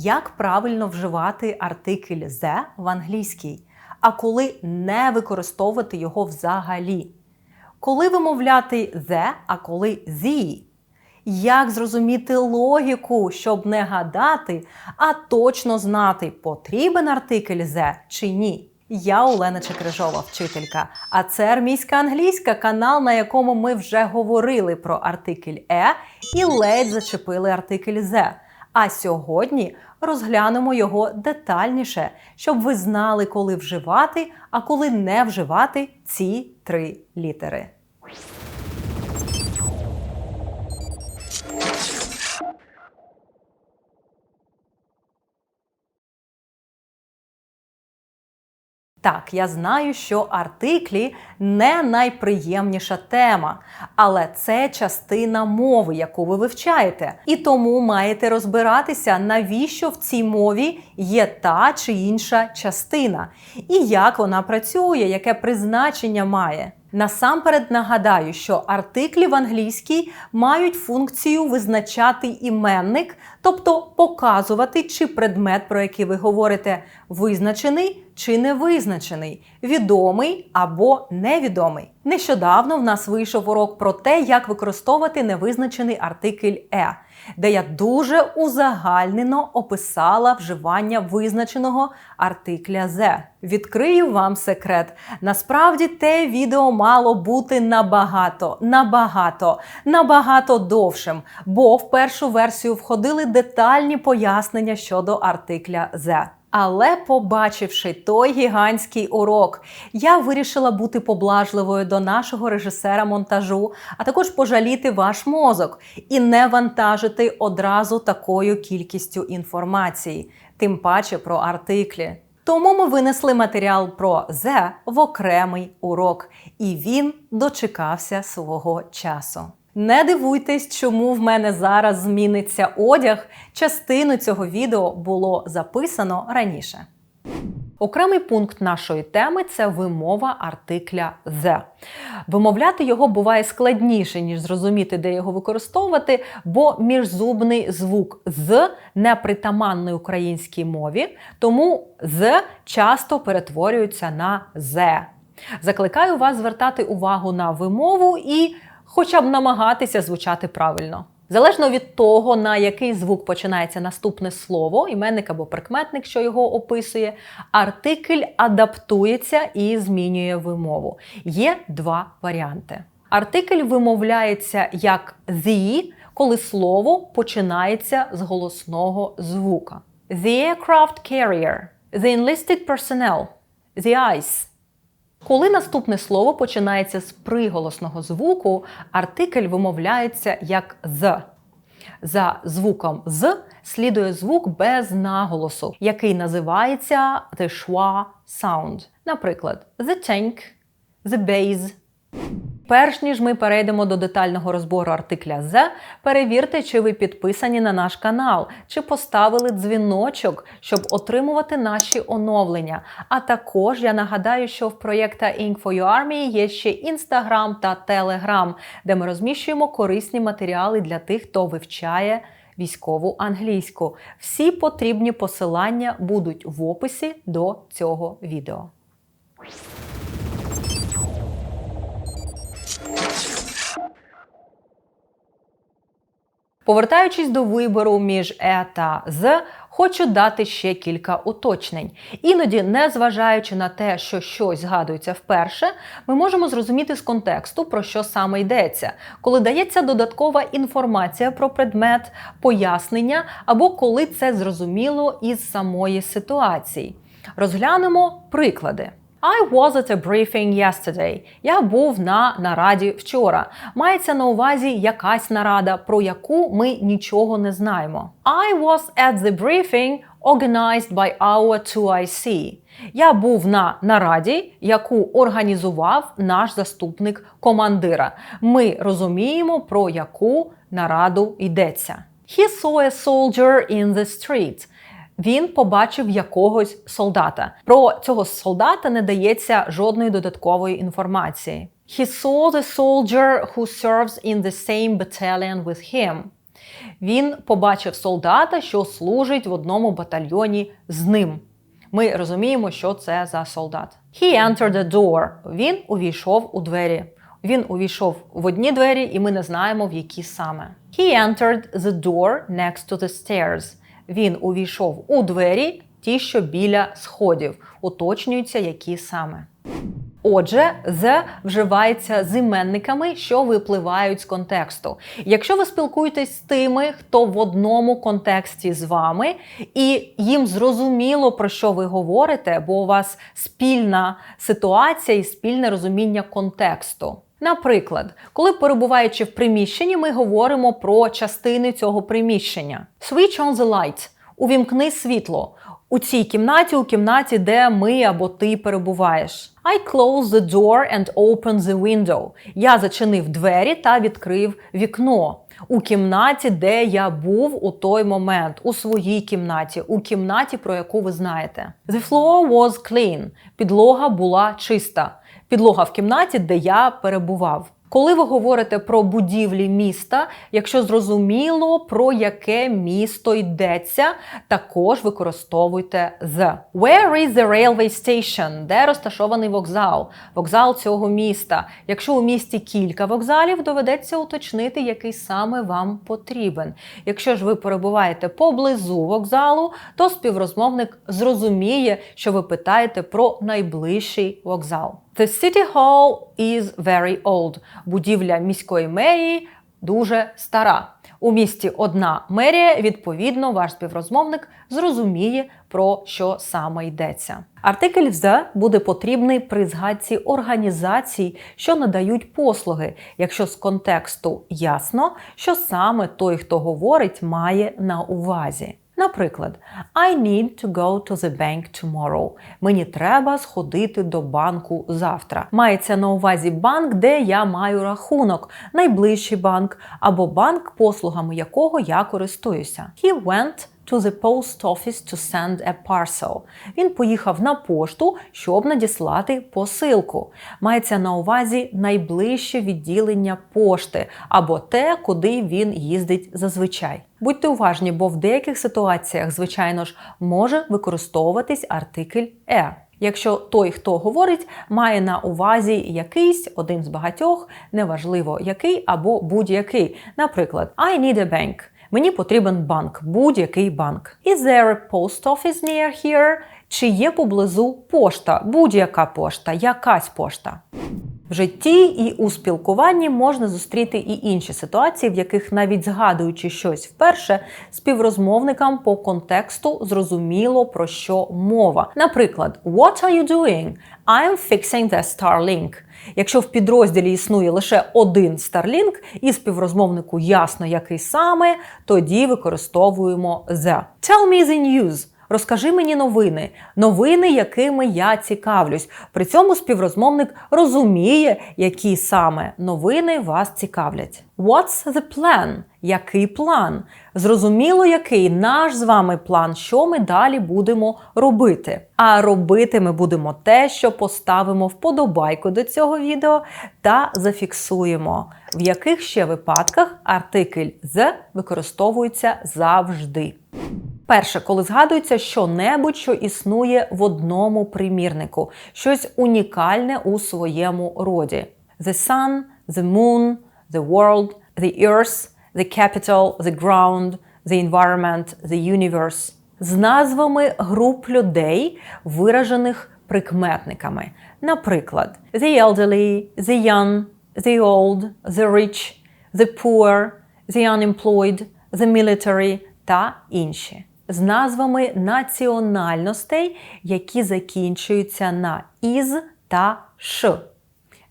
Як правильно вживати артикль the в англійській, а коли не використовувати його взагалі? Коли вимовляти the, а коли the? Як зрозуміти логіку, щоб не гадати, а точно знати, потрібен артикль the чи ні? Я Олена Чекрижова, вчителька. А це армійська англійська канал, на якому ми вже говорили про артикль е і ледь зачепили артикль the. А сьогодні розглянемо його детальніше, щоб ви знали, коли вживати, а коли не вживати ці три літери. Так, я знаю, що артиклі не найприємніша тема, але це частина мови, яку ви вивчаєте. І тому маєте розбиратися, навіщо в цій мові є та чи інша частина, і як вона працює, яке призначення має. Насамперед нагадаю, що артиклі в англійській мають функцію визначати іменник, тобто показувати, чи предмет, про який ви говорите, визначений чи не визначений, відомий або невідомий. Нещодавно в нас вийшов урок про те, як використовувати невизначений артикль е, де я дуже узагальнено описала вживання визначеного артикля «the». Відкрию вам секрет. Насправді те відео мало бути набагато, набагато, набагато довшим, бо в першу версію входили детальні пояснення щодо артикля «the». Але, побачивши той гігантський урок, я вирішила бути поблажливою до нашого режисера монтажу, а також пожаліти ваш мозок і не вантажити одразу такою кількістю інформації, тим паче про артиклі. Тому ми винесли матеріал про «the» в окремий урок, і він дочекався свого часу. Не дивуйтесь, чому в мене зараз зміниться одяг. Частину цього відео було записано раніше. Окремий пункт нашої теми це вимова артикля the. Вимовляти його буває складніше, ніж зрозуміти, де його використовувати, бо міжзубний звук з непритаманний українській мові, тому з часто перетворюється на зе. Закликаю вас звертати увагу на вимову і хоча б намагатися звучати правильно. Залежно від того, на який звук починається наступне слово, іменник або прикметник, що його описує, артикль адаптується і змінює вимову. Є два варіанти. Артикль вимовляється як the, коли слово починається з голосного звука. The aircraft carrier, the enlisted personnel, the ice. Коли наступне слово починається з приголосного звуку, артикль вимовляється як з. За звуком з слідує звук без наголосу, який називається the schwa sound. Наприклад, the tank, the base. Перш ніж ми перейдемо до детального розбору артикля «the», перевірте, чи ви підписані на наш канал, чи поставили дзвіночок, щоб отримувати наші оновлення. А також я нагадаю, що в проєкта Army є ще Інстаграм та Телеграм, де ми розміщуємо корисні матеріали для тих, хто вивчає військову англійську. Всі потрібні посилання будуть в описі до цього відео. Повертаючись до вибору між е та з, хочу дати ще кілька уточнень. Іноді, незважаючи на те, що щось згадується вперше, ми можемо зрозуміти з контексту, про що саме йдеться, коли дається додаткова інформація про предмет, пояснення або коли це зрозуміло із самої ситуації. Розглянемо приклади. I was at a briefing yesterday. Я був на нараді вчора. Мається на увазі якась нарада, про яку ми нічого не знаємо. I was at the briefing organized by our 2IC. Я був на нараді, яку організував наш заступник командира. Ми розуміємо, про яку нараду йдеться. He saw a soldier in the street він побачив якогось солдата. Про цього солдата не дається жодної додаткової інформації. He saw the soldier who serves in the same battalion with him. Він побачив солдата, що служить в одному батальйоні з ним. Ми розуміємо, що це за солдат. He entered the door. Він увійшов у двері. Він увійшов в одні двері, і ми не знаємо, в які саме. He entered the door next to the stairs. Він увійшов у двері, ті, що біля сходів. Уточнюється, які саме. Отже, the вживається з іменниками, що випливають з контексту. Якщо ви спілкуєтесь з тими, хто в одному контексті з вами, і їм зрозуміло, про що ви говорите, бо у вас спільна ситуація і спільне розуміння контексту. Наприклад, коли перебуваючи в приміщенні, ми говоримо про частини цього приміщення. Switch on the light. Увімкни світло. У цій кімнаті, у кімнаті, де ми або ти перебуваєш. I closed the door and opened the window. Я зачинив двері та відкрив вікно. У кімнаті, де я був у той момент, у своїй кімнаті, у кімнаті, про яку ви знаєте. The floor was clean. Підлога була чиста. Підлога в кімнаті, де я перебував. Коли ви говорите про будівлі міста, якщо зрозуміло, про яке місто йдеться, також використовуйте the. Where is the railway station? Де розташований вокзал? Вокзал цього міста. Якщо у місті кілька вокзалів, доведеться уточнити, який саме вам потрібен. Якщо ж ви перебуваєте поблизу вокзалу, то співрозмовник зрозуміє, що ви питаєте про найближчий вокзал. The City Hall is very old. Будівля міської мерії дуже стара. У місті одна мерія, відповідно, ваш співрозмовник зрозуміє, про що саме йдеться. Артикль «the» буде потрібний при згадці організацій, що надають послуги, якщо з контексту ясно, що саме той, хто говорить, має на увазі. Наприклад, I need to go to the bank tomorrow. Мені треба сходити до банку завтра. Мається на увазі банк, де я маю рахунок, найближчий банк або банк, послугами якого я користуюся. He went to the post office to send a parcel. Він поїхав на пошту, щоб надіслати посилку. Мається на увазі найближче відділення пошти або те, куди він їздить зазвичай. Будьте уважні, бо в деяких ситуаціях, звичайно ж, може використовуватись артикль «е». Якщо той, хто говорить, має на увазі якийсь один з багатьох, неважливо який або будь-який. Наприклад, I need a bank. Мені потрібен банк, будь-який банк. Is there a post office near here? Чи є поблизу пошта, будь-яка пошта, якась пошта. В житті і у спілкуванні можна зустріти і інші ситуації, в яких, навіть згадуючи щось вперше, співрозмовникам по контексту зрозуміло про що мова. Наприклад, What are you doing? I'm fixing the Starlink. Якщо в підрозділі існує лише один Starlink і співрозмовнику ясно, який саме, тоді використовуємо the. Tell me the news. Розкажи мені новини, новини, якими я цікавлюсь. При цьому співрозмовник розуміє, які саме новини вас цікавлять. What's the plan? Який план? Зрозуміло, який наш з вами план, що ми далі будемо робити. А робити ми будемо те, що поставимо вподобайку до цього відео та зафіксуємо, в яких ще випадках артикль the використовується завжди. Перше, коли згадується що-небудь, що існує в одному примірнику, щось унікальне у своєму роді: The sun, the moon, the world, the earth, the capital, the ground, the environment, the universe. З назвами груп людей, виражених прикметниками. Наприклад, the elderly, the young, the old, the rich, the poor, the unemployed, the military та інші з назвами національностей, які закінчуються на із та ш.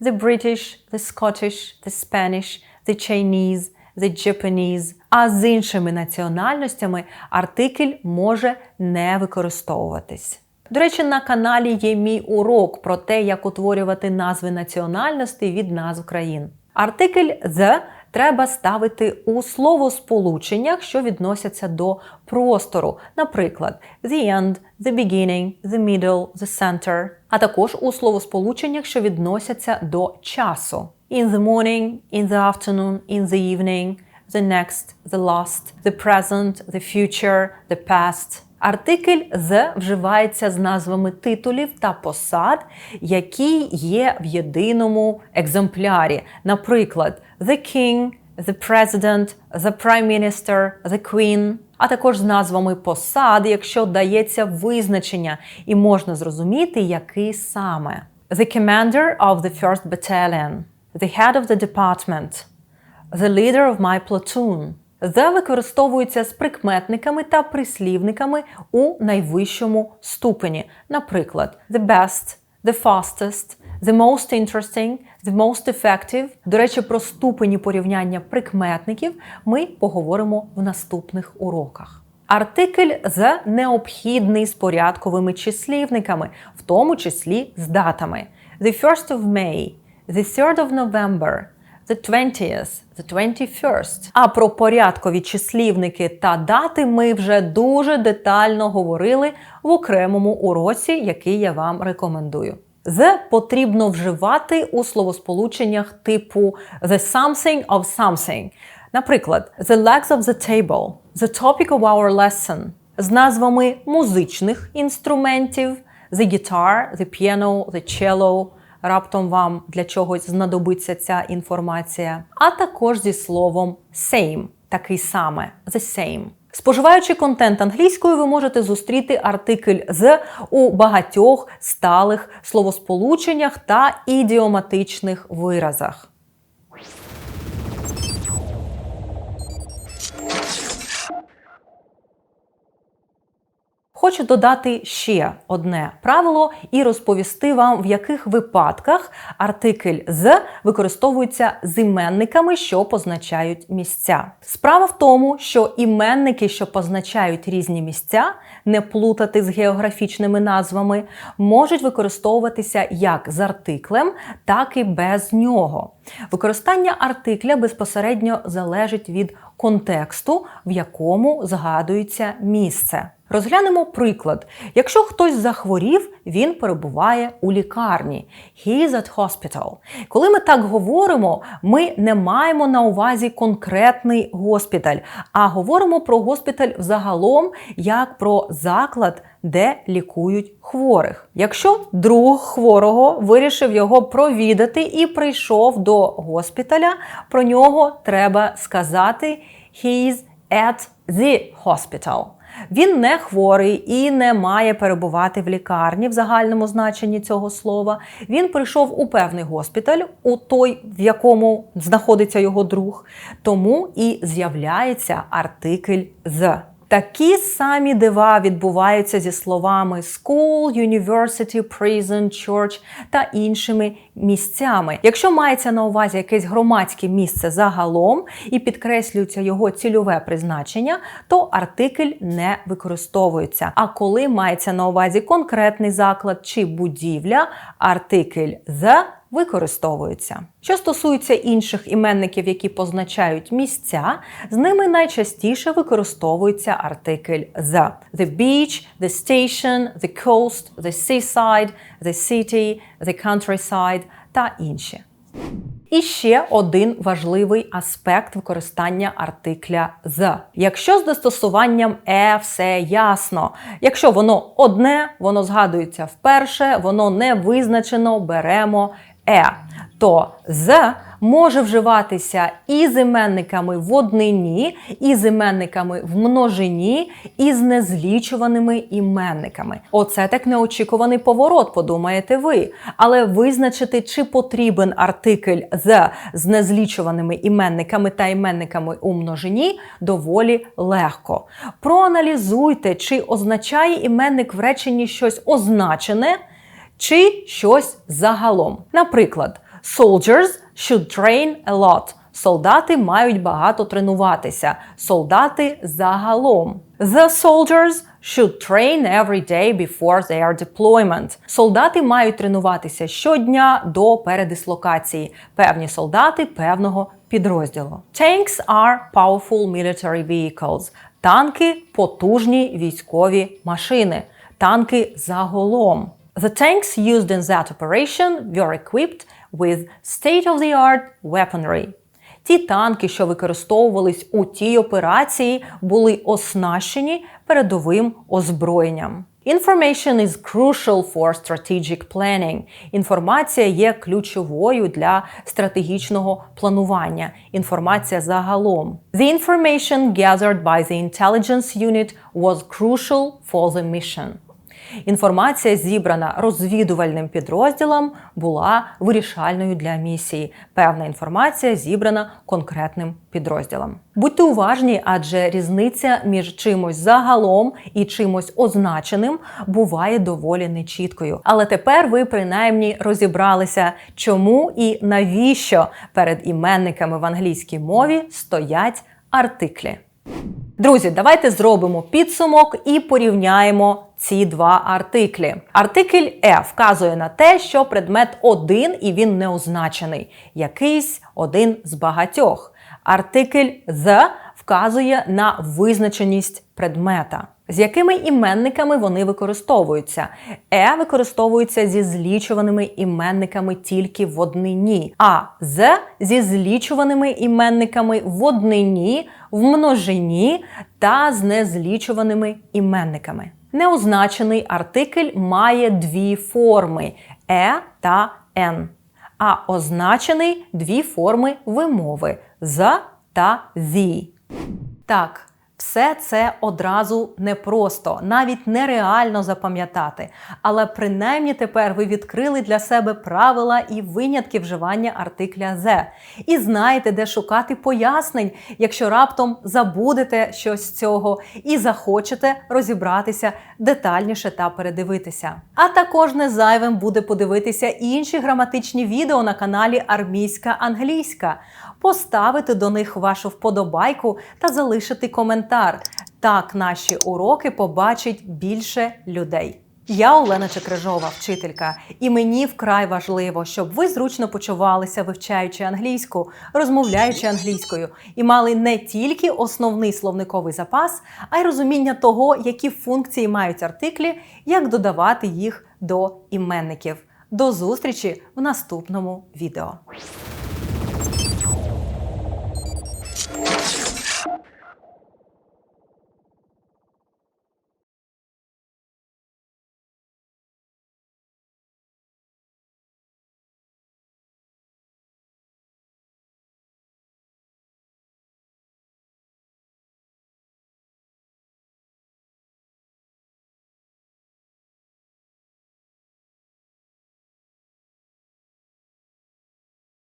The British, the Scottish, the Spanish, the Chinese, the Japanese. А з іншими національностями артикль може не використовуватись. До речі, на каналі є мій урок про те, як утворювати назви національностей від назв країн. Артикль the треба ставити у словосполученнях, що відносяться до простору, наприклад, the end, the beginning, the middle, the center, а також у словосполученнях, що відносяться до часу. In the morning, in the afternoon, in the evening, the next, the last, the present, the future, the past. Артикль з вживається з назвами титулів та посад, які є в єдиному екземплярі. Наприклад, the king, the president, the prime minister, the queen, а також з назвами посад, якщо дається визначення, і можна зрозуміти, який саме. The commander of the first battalion, the head of the department, the leader of my platoon. The використовується з прикметниками та прислівниками у найвищому ступені. Наприклад, the best, the fastest, the most interesting, the most effective. До речі, про ступені порівняння прикметників ми поговоримо в наступних уроках. Артикль з необхідний з порядковими числівниками, в тому числі з датами. The 1st of May, the 3rd of November, the 20th, the 21st. А про порядкові числівники та дати ми вже дуже детально говорили в окремому уроці, який я вам рекомендую. The потрібно вживати у словосполученнях типу the something of something. Наприклад, the legs of the table, the topic of our lesson з назвами музичних інструментів, the guitar, the piano, the cello. Раптом вам для чогось знадобиться ця інформація, а також зі словом same, такий саме, the same. Споживаючи контент англійською, ви можете зустріти артикль з у багатьох сталих словосполученнях та ідіоматичних виразах. Хочу додати ще одне правило і розповісти вам, в яких випадках артикль з використовується з іменниками, що позначають місця. Справа в тому, що іменники, що позначають різні місця, не плутати з географічними назвами, можуть використовуватися як з артиклем, так і без нього. Використання артикля безпосередньо залежить від контексту, в якому згадується місце. Розглянемо приклад. Якщо хтось захворів, він перебуває у лікарні. He is at hospital. Коли ми так говоримо, ми не маємо на увазі конкретний госпіталь, а говоримо про госпіталь взагалом як про заклад, де лікують хворих. Якщо друг хворого вирішив його провідати і прийшов до госпіталя, про нього треба сказати «He is at the hospital». Він не хворий і не має перебувати в лікарні в загальному значенні цього слова. Він прийшов у певний госпіталь, у той, в якому знаходиться його друг, тому і з'являється артикль з. Такі самі дива відбуваються зі словами school, university, prison, church та іншими місцями. Якщо мається на увазі якесь громадське місце загалом і підкреслюється його цільове призначення, то артикль не використовується. А коли мається на увазі конкретний заклад чи будівля, артикль the використовуються. Що стосується інших іменників, які позначають місця, з ними найчастіше використовується артикль the. The beach, the station, the coast, the seaside, the city, the countryside та інші. І ще один важливий аспект використання артикля з. Якщо з застосуванням е все ясно. Якщо воно одне, воно згадується вперше, воно не визначено, беремо е, то з може вживатися і з іменниками в однині, і з іменниками в множині, і з незлічуваними іменниками. Оце так неочікуваний поворот, подумаєте ви. Але визначити, чи потрібен артикль з з незлічуваними іменниками та іменниками у множині, доволі легко. Проаналізуйте, чи означає іменник в реченні щось означене чи щось загалом. Наприклад, soldiers should train a lot. Солдати мають багато тренуватися. Солдати загалом. The soldiers should train every day before their deployment. Солдати мають тренуватися щодня до передислокації. Певні солдати певного підрозділу. Tanks are powerful military vehicles. Танки потужні військові машини. Танки загалом. The tanks used in that operation were equipped with state-of-the-art weaponry. Ті танки, що використовувались у тій операції, були оснащені передовим озброєнням. Information is crucial for strategic planning. Інформація є ключовою для стратегічного планування. Інформація загалом. The information gathered by the intelligence unit was crucial for the mission. Інформація, зібрана розвідувальним підрозділом, була вирішальною для місії. Певна інформація зібрана конкретним підрозділом. Будьте уважні, адже різниця між чимось загалом і чимось означеним буває доволі нечіткою. Але тепер ви принаймні розібралися, чому і навіщо перед іменниками в англійській мові стоять артиклі. Друзі, давайте зробимо підсумок і порівняємо ці два артиклі. Артикль «е» вказує на те, що предмет один і він не означений, якийсь один з багатьох. Артикль з вказує на визначеність предмета. З якими іменниками вони використовуються? Е використовується зі злічуваними іменниками тільки в однині, а з зі злічуваними іменниками в однині, в множині та з незлічуваними іменниками. Неозначений артикль має дві форми е та н, а означений дві форми вимови з та зі. Так, все це одразу непросто, навіть нереально запам'ятати. Але принаймні тепер ви відкрили для себе правила і винятки вживання артикля «the». І знаєте, де шукати пояснень, якщо раптом забудете щось з цього і захочете розібратися детальніше та передивитися. А також не зайвим буде подивитися інші граматичні відео на каналі Армійська англійська поставити до них вашу вподобайку та залишити коментар. Так наші уроки побачить більше людей. Я Олена Чекрижова, вчителька, і мені вкрай важливо, щоб ви зручно почувалися, вивчаючи англійську, розмовляючи англійською, і мали не тільки основний словниковий запас, а й розуміння того, які функції мають артиклі, як додавати їх до іменників. До зустрічі в наступному відео.